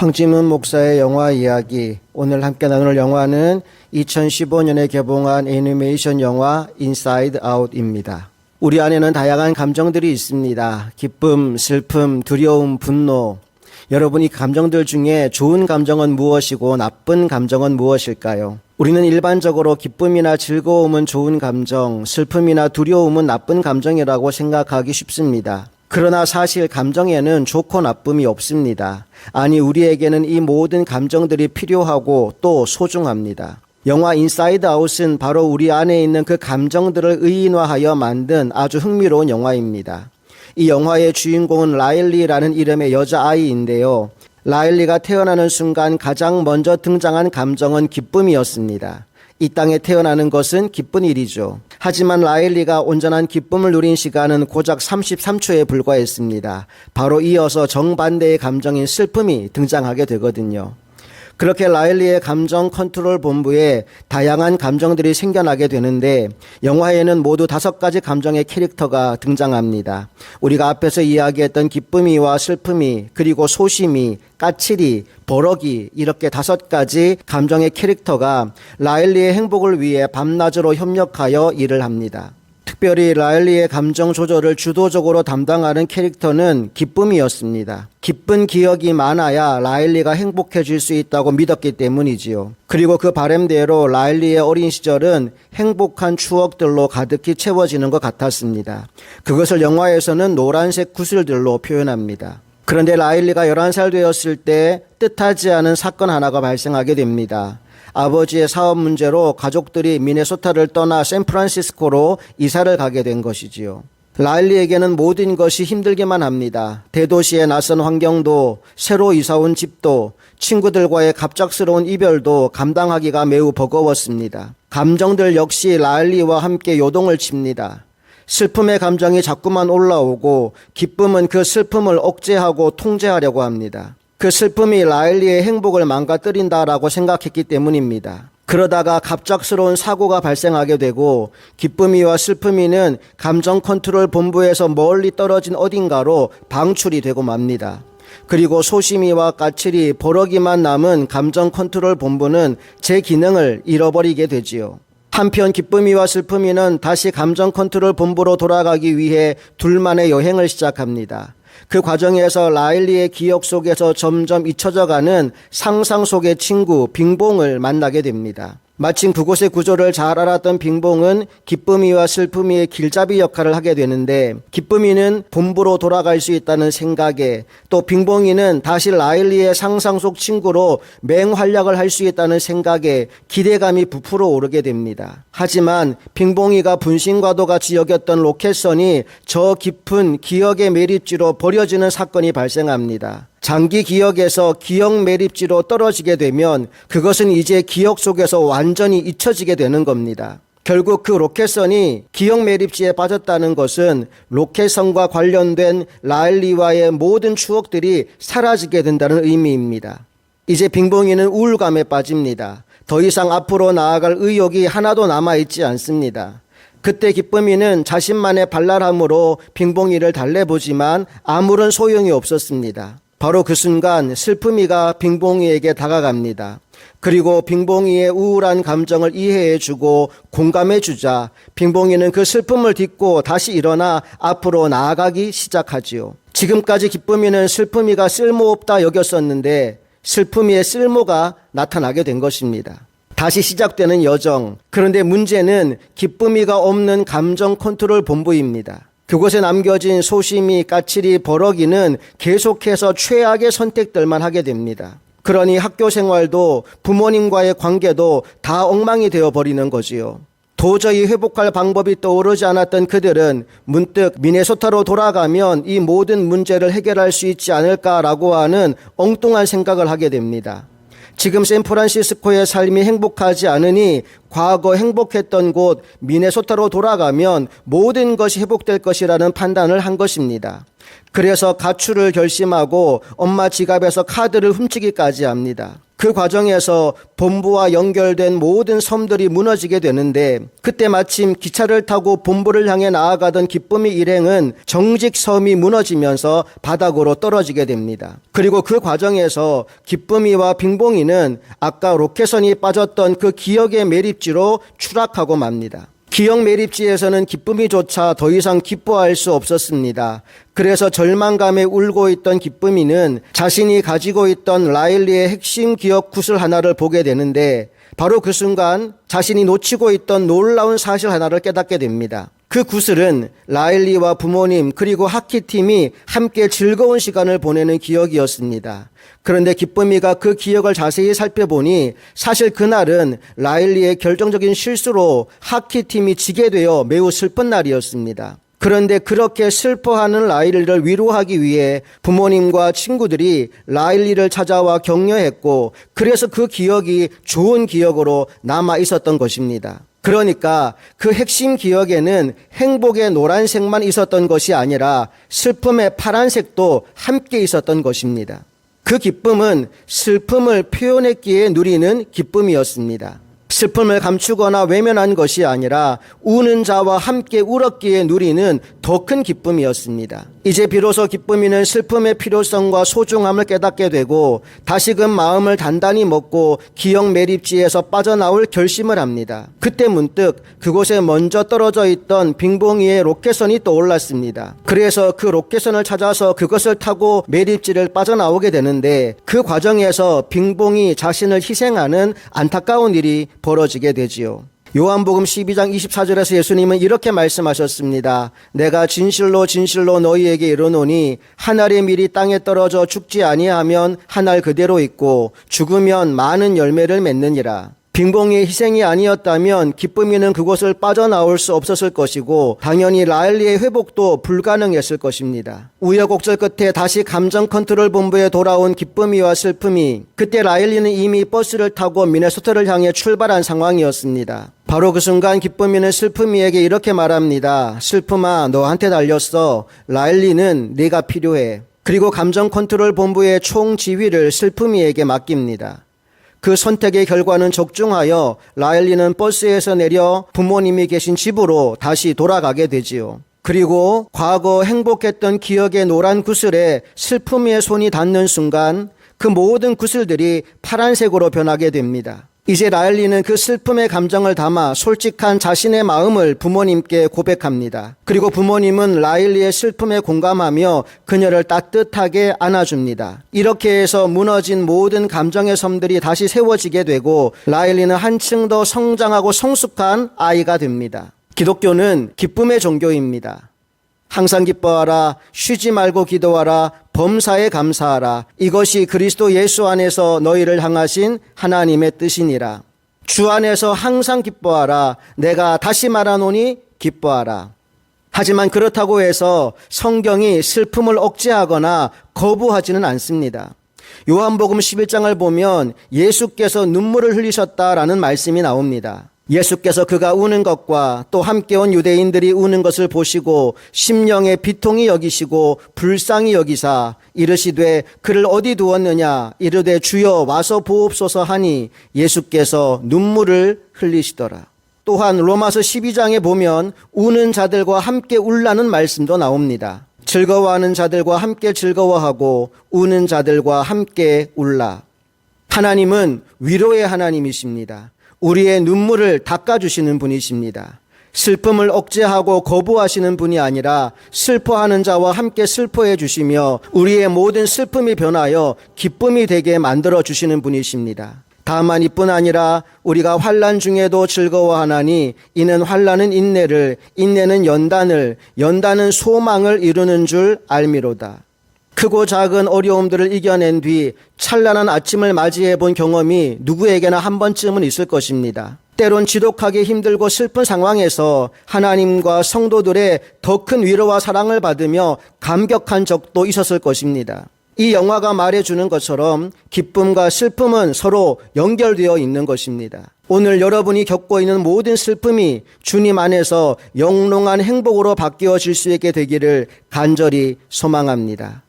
황지문 목사의 영화 이야기. 오늘 함께 나눌 영화는 2015년에 개봉한 애니메이션 영화 인사이드 아웃입니다. 우리 안에는 다양한 감정들이 있습니다. 기쁨, 슬픔, 두려움, 분노. 여러분 이 감정들 중에 좋은 감정은 무엇이고 나쁜 감정은 무엇일까요? 우리는 일반적으로 기쁨이나 즐거움은 좋은 감정, 슬픔이나 두려움은 나쁜 감정이라고 생각하기 쉽습니다. 그러나 사실 감정에는 좋고 나쁨이 없습니다. 아니, 우리에게는 이 모든 감정들이 필요하고 또 소중합니다. 영화 인사이드 아웃은 바로 우리 안에 있는 그 감정들을 의인화하여 만든 아주 흥미로운 영화입니다. 이 영화의 주인공은 라일리라는 이름의 여자아이인데요. 라일리가 태어나는 순간 가장 먼저 등장한 감정은 기쁨이었습니다. 이 땅에 태어나는 것은 기쁜 일이죠. 하지만 라일리가 온전한 기쁨을 누린 시간은 고작 33초에 불과했습니다. 바로 이어서 정반대의 감정인 슬픔이 등장하게 되거든요. 그렇게 라일리의 감정 컨트롤 본부에 다양한 감정들이 생겨나게 되는데 영화에는 모두 다섯 가지 감정의 캐릭터가 등장합니다. 우리가 앞에서 이야기했던 기쁨이와 슬픔이 그리고 소심이 까칠이 버럭이 이렇게 다섯 가지 감정의 캐릭터가 라일리의 행복을 위해 밤낮으로 협력하여 일을 합니다. 특별히 라일리의 감정 조절을 주도적으로 담당하는 캐릭터는 기쁨이었습니다. 기쁜 기억이 많아야 라일리가 행복해질 수 있다고 믿었기 때문이지요. 그리고 그 바램대로 라일리의 어린 시절은 행복한 추억들로 가득히 채워지는 것 같았습니다. 그것을 영화에서는 노란색 구슬들로 표현합니다. 그런데 라일리가 11살 되었을 때 뜻하지 않은 사건 하나가 발생하게 됩니다. 아버지의 사업 문제로 가족들이 미네소타를 떠나 샌프란시스코로 이사를 가게 된 것이지요. 라일리에게는 모든 것이 힘들기만 합니다. 대도시의 낯선 환경도, 새로 이사온 집도, 친구들과의 갑작스러운 이별도 감당하기가 매우 버거웠습니다. 감정들 역시 라일리와 함께 요동을 칩니다. 슬픔의 감정이 자꾸만 올라오고 기쁨은 그 슬픔을 억제하고 통제하려고 합니다. 그 슬픔이 라일리의 행복을 망가뜨린다라고 생각했기 때문입니다. 그러다가 갑작스러운 사고가 발생하게 되고 기쁨이와 슬픔이는 감정 컨트롤 본부에서 멀리 떨어진 어딘가로 방출이 되고 맙니다. 그리고 소심이와 까칠이 버럭이만 남은 감정 컨트롤 본부는 제 기능을 잃어버리게 되지요. 한편 기쁨이와 슬픔이는 다시 감정 컨트롤 본부로 돌아가기 위해 둘만의 여행을 시작합니다. 그 과정에서 라일리의 기억 속에서 점점 잊혀져가는 상상 속의 친구 빙봉을 만나게 됩니다. 마침 그곳의 구조를 잘 알았던 빙봉은 기쁨이와 슬픔이의 길잡이 역할을 하게 되는데 기쁨이는 본부로 돌아갈 수 있다는 생각에 또 빙봉이는 다시 라일리의 상상 속 친구로 맹활약을 할 수 있다는 생각에 기대감이 부풀어 오르게 됩니다. 하지만 빙봉이가 분신과도 같이 여겼던 로켓선이 저 깊은 기억의 매립지로 버려지는 사건이 발생합니다. 장기 기억에서 기억 매립지로 떨어지게 되면 그것은 이제 기억 속에서 완전히 잊혀지게 되는 겁니다. 결국 그 로켓선이 기억 매립지에 빠졌다는 것은 로켓선과 관련된 라일리와의 모든 추억들이 사라지게 된다는 의미입니다. 이제 빙봉이는 우울감에 빠집니다. 더 이상 앞으로 나아갈 의욕이 하나도 남아있지 않습니다. 그때 기쁨이는 자신만의 발랄함으로 빙봉이를 달래보지만 아무런 소용이 없었습니다. 바로 그 순간 슬픔이가 빙봉이에게 다가갑니다. 그리고 빙봉이의 우울한 감정을 이해해주고 공감해주자 빙봉이는 그 슬픔을 딛고 다시 일어나 앞으로 나아가기 시작하지요. 지금까지 기쁨이는 슬픔이가 쓸모없다 여겼었는데 슬픔이의 쓸모가 나타나게 된 것입니다. 다시 시작되는 여정. 그런데 문제는 기쁨이가 없는 감정 컨트롤 본부입니다. 그곳에 남겨진 소심이, 까칠이, 버럭이는 계속해서 최악의 선택들만 하게 됩니다. 그러니 학교 생활도 부모님과의 관계도 다 엉망이 되어 버리는 거지요. 도저히 회복할 방법이 떠오르지 않았던 그들은 문득 미네소타로 돌아가면 이 모든 문제를 해결할 수 있지 않을까라고 하는 엉뚱한 생각을 하게 됩니다. 지금 샌프란시스코의 삶이 행복하지 않으니 과거 행복했던 곳 미네소타로 돌아가면 모든 것이 회복될 것이라는 판단을 한 것입니다. 그래서 가출을 결심하고 엄마 지갑에서 카드를 훔치기까지 합니다. 그 과정에서 본부와 연결된 모든 섬들이 무너지게 되는데 그때 마침 기차를 타고 본부를 향해 나아가던 기쁨의 일행은 정직 섬이 무너지면서 바닥으로 떨어지게 됩니다. 그리고 그 과정에서 기쁨이와 빙봉이는 아까 로켓선이 빠졌던 그 기억의 매립지로 추락하고 맙니다. 기억 매립지에서는 기쁨이조차 더 이상 기뻐할 수 없었습니다. 그래서 절망감에 울고 있던 기쁨이는 자신이 가지고 있던 라일리의 핵심 기억 구슬 하나를 보게 되는데 바로 그 순간 자신이 놓치고 있던 놀라운 사실 하나를 깨닫게 됩니다. 그 구슬은 라일리와 부모님 그리고 하키팀이 함께 즐거운 시간을 보내는 기억이었습니다. 그런데 기쁨이가 그 기억을 자세히 살펴보니 사실 그날은 라일리의 결정적인 실수로 하키팀이 지게 되어 매우 슬픈 날이었습니다. 그런데 그렇게 슬퍼하는 라일리를 위로하기 위해 부모님과 친구들이 라일리를 찾아와 격려했고 그래서 그 기억이 좋은 기억으로 남아 있었던 것입니다. 그러니까 그 핵심 기억에는 행복의 노란색만 있었던 것이 아니라 슬픔의 파란색도 함께 있었던 것입니다. 그 기쁨은 슬픔을 표현했기에 누리는 기쁨이었습니다. 슬픔을 감추거나 외면한 것이 아니라 우는 자와 함께 울었기에 누리는 더 큰 기쁨이었습니다. 이제 비로소 기쁨이는 슬픔의 필요성과 소중함을 깨닫게 되고 다시금 마음을 단단히 먹고 기억 매립지에서 빠져나올 결심을 합니다. 그때 문득 그곳에 먼저 떨어져 있던 빙봉이의 로켓선이 떠올랐습니다. 그래서 그 로켓선을 찾아서 그것을 타고 매립지를 빠져나오게 되는데 그 과정에서 빙봉이 자신을 희생하는 안타까운 일이 벌어지게 되지요. 요한복음 12장 24절에서 예수님은 이렇게 말씀하셨습니다. 내가 진실로 진실로 너희에게 이르노니 한 알의 밀이 땅에 떨어져 죽지 아니하면 한 알 그대로 있고 죽으면 많은 열매를 맺느니라. 빙봉의 희생이 아니었다면 기쁨이는 그곳을 빠져나올 수 없었을 것이고 당연히 라일리의 회복도 불가능했을 것입니다. 우여곡절 끝에 다시 감정 컨트롤 본부에 돌아온 기쁨이와 슬픔이 그때 라일리는 이미 버스를 타고 미네소타를 향해 출발한 상황이었습니다. 바로 그 순간 기쁨이는 슬픔이에게 이렇게 말합니다. 슬픔아 너한테 달렸어. 라일리는 네가 필요해. 그리고 감정 컨트롤 본부의 총 지휘를 슬픔이에게 맡깁니다. 그 선택의 결과는 적중하여 라일리는 버스에서 내려 부모님이 계신 집으로 다시 돌아가게 되지요. 그리고 과거 행복했던 기억의 노란 구슬에 슬픔의 손이 닿는 순간 그 모든 구슬들이 파란색으로 변하게 됩니다. 이제 라일리는 그 슬픔의 감정을 담아 솔직한 자신의 마음을 부모님께 고백합니다. 그리고 부모님은 라일리의 슬픔에 공감하며 그녀를 따뜻하게 안아줍니다. 이렇게 해서 무너진 모든 감정의 섬들이 다시 세워지게 되고 라일리는 한층 더 성장하고 성숙한 아이가 됩니다. 기독교는 기쁨의 종교입니다. 항상 기뻐하라, 쉬지 말고 기도하라, 범사에 감사하라. 이것이 그리스도 예수 안에서 너희를 향하신 하나님의 뜻이니라. 주 안에서 항상 기뻐하라. 내가 다시 말하노니 기뻐하라. 하지만 그렇다고 해서 성경이 슬픔을 억제하거나 거부하지는 않습니다. 요한복음 11장을 보면 예수께서 눈물을 흘리셨다라는 말씀이 나옵니다. 예수께서 그가 우는 것과 또 함께 온 유대인들이 우는 것을 보시고 심령의 비통이 여기시고 불쌍히 여기사 이르시되 그를 어디 두었느냐 이르되 주여 와서 보옵소서 하니 예수께서 눈물을 흘리시더라. 또한 로마서 12장에 보면 우는 자들과 함께 울라는 말씀도 나옵니다. 즐거워하는 자들과 함께 즐거워하고 우는 자들과 함께 울라. 하나님은 위로의 하나님이십니다. 우리의 눈물을 닦아주시는 분이십니다. 슬픔을 억제하고 거부하시는 분이 아니라 슬퍼하는 자와 함께 슬퍼해 주시며 우리의 모든 슬픔이 변하여 기쁨이 되게 만들어 주시는 분이십니다. 다만 이뿐 아니라 우리가 환란 중에도 즐거워하나니 이는 환란은 인내를 인내는 연단을 연단은 소망을 이루는 줄 알미로다. 크고 작은 어려움들을 이겨낸 뒤 찬란한 아침을 맞이해 본 경험이 누구에게나 한 번쯤은 있을 것입니다. 때론 지독하게 힘들고 슬픈 상황에서 하나님과 성도들의 더 큰 위로와 사랑을 받으며 감격한 적도 있었을 것입니다. 이 영화가 말해주는 것처럼 기쁨과 슬픔은 서로 연결되어 있는 것입니다. 오늘 여러분이 겪고 있는 모든 슬픔이 주님 안에서 영롱한 행복으로 바뀌어질 수 있게 되기를 간절히 소망합니다.